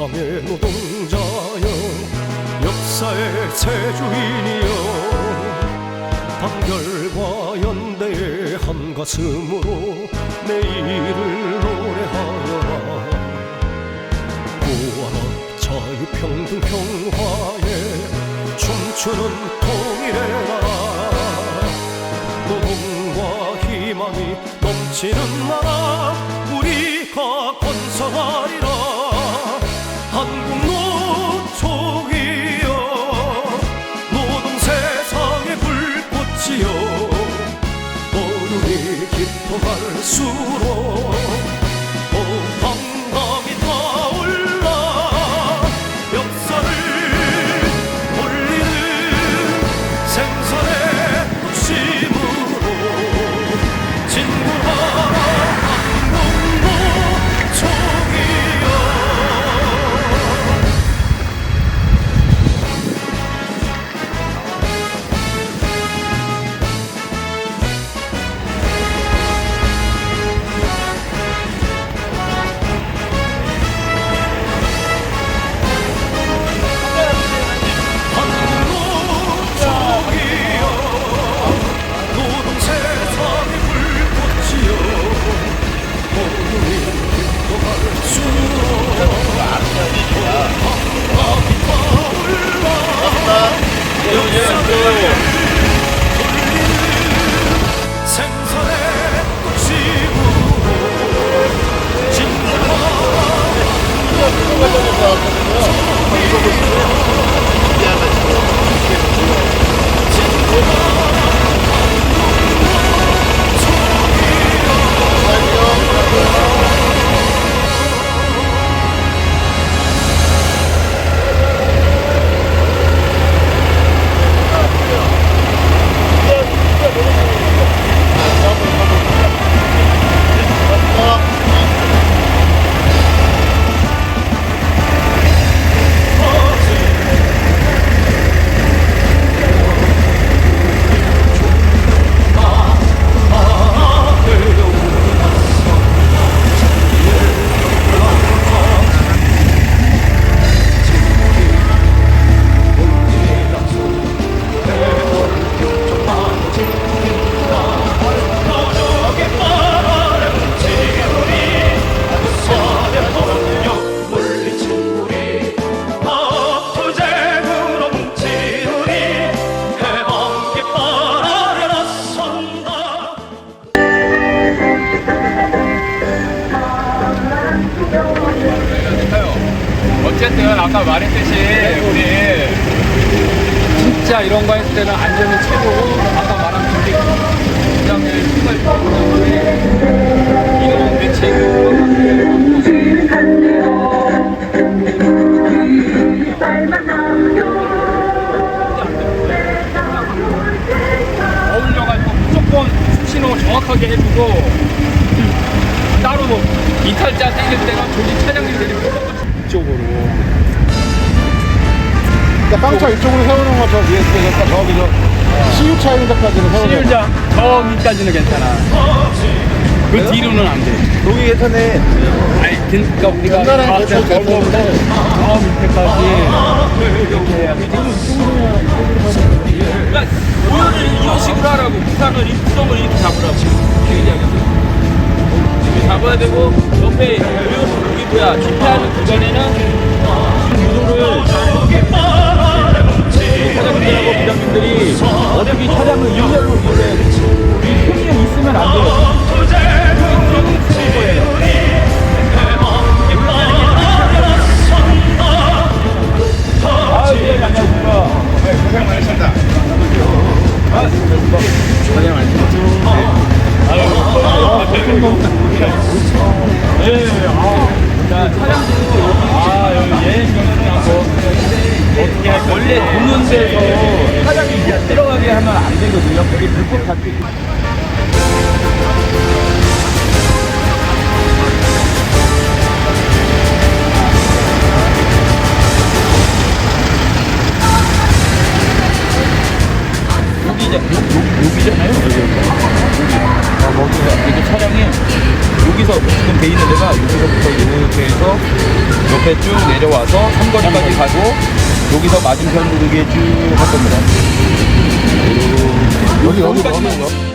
이 땅의 노동자여. 역사의 새주인이여. 단결과 연대의 한 가슴으로 내 일을 노래하여라. 구원한 자유 평등 평화에 춤추는 통일의 나라. 노동과 희망이 넘치는 나라 우리가 건설하리라 깊어 어쨌든 아까 말했듯이 우리 진짜 이런 거 했을 때는 안전이 최고 아까 말한 분리 부장의 힘을 때문에 이런 대책을 어울려가지고 무조건 수신호 정확하게 해주고 따로 뭐 이탈자 땡길 때가 조직 무조건 이쪽으로 그러니까 깡차 이쪽으로 세우는 거저 위에 되니까 저기 저 시유차 있는 데까지는 세우는 거. 시율장 저기까지는 괜찮아. 그 뒤로는 안 돼. 여기 괜찮네. 아니, 그러니까 우리가 옛날에 다 그렇게 저 했었는데. 저 밑에까지 이렇게 해야지. 그러니까 오늘은 이런 식으로 하라고 부상을 이 구덩을 이렇게 잡으라고 이렇게 얘기하겠어. 잡아야 되고 옆에 여기 뭐야 집회하는 구간에는 유도를 차장님들하고 부장님들이 어차피 차량을 일렬로 원래 승리형 있으면 안 돼요. 아, 예, 안녕하십니까. 네, 고생 많으셨다. 아, 고생 많으셨다. 네, 아, 자, 차량도 여기, 아, 여기 예행 경험하고, 어떻게 할 거예요? 원래 도는 데서 차량이 들어가게 하면 안 되거든요. 그게 불법 잡기. 여기 이제 요, 요, 여기잖아요. 여기. 아, 거기가 이게 차량이 여기 여기서 지금 돼 있는 데가 여기서부터 이렇게 해서 옆에 쭉 내려와서 삼거리까지 가고 여기서 맞은편으로 이게 쭉할 겁니다. 여기 여기 거.